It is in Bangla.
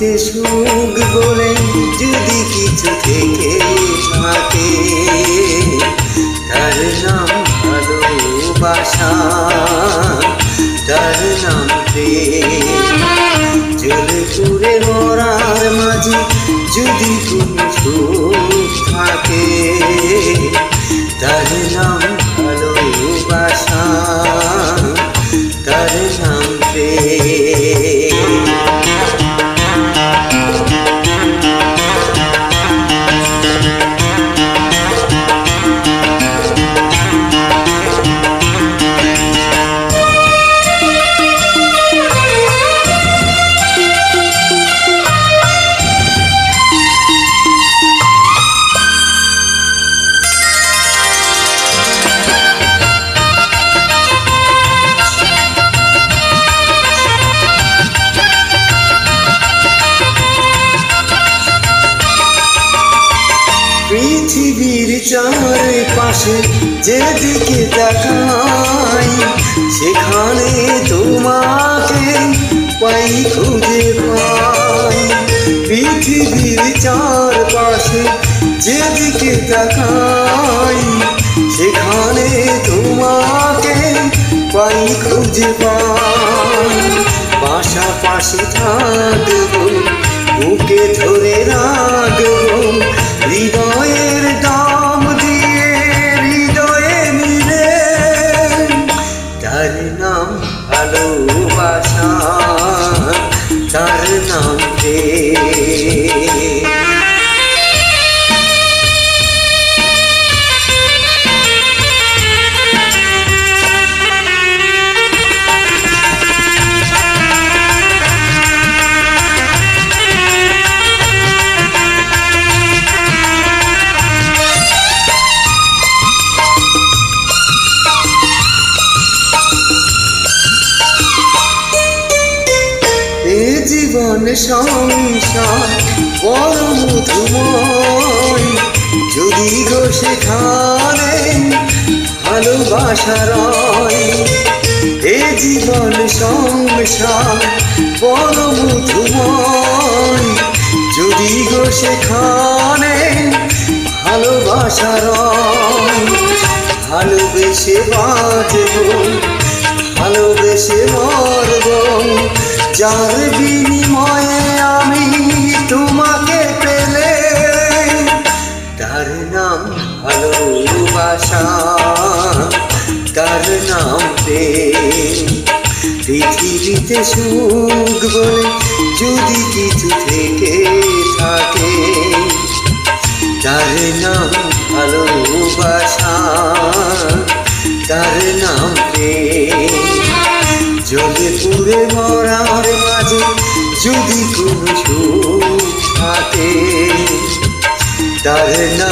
মিটে সুখ বলে যদি কিছু থেকে থাকে, তার নাম ভালোবাসা, তার নাম চলে ঘুরে মরার মাঝে যদি তুমি সুখ পৃথিবীর চারপাশে যেদিকে তাকাই সেখানে তোমাকে পাই খুঁজে পাই। পৃথিবীর চারপাশে যেদিকে তাকাই সেখানে তোমাকে পাই খুঁজে পাই। পাশাপাশি থাকব, বুকে ধরে রাখব হৃদয়ের জীবন সংসার বড় যদি গো সেখানে ভালোবাসা রয়, এ জীবন সংসার বড় মধুময় যদি গো সেখানে ভালোবাসা রয়, ভালোবেসে বাঁচবো, ভালোবেসে মরব যার বিনিময়ে আমি তোমাকে পেলে, তার নাম ভালোবাসা, তার নাম প্রেম। পৃথিবীতে সুখ বলে যদি কিছু থেকে থাকে, তার নাম ভালোবাসা, তার নাম डरना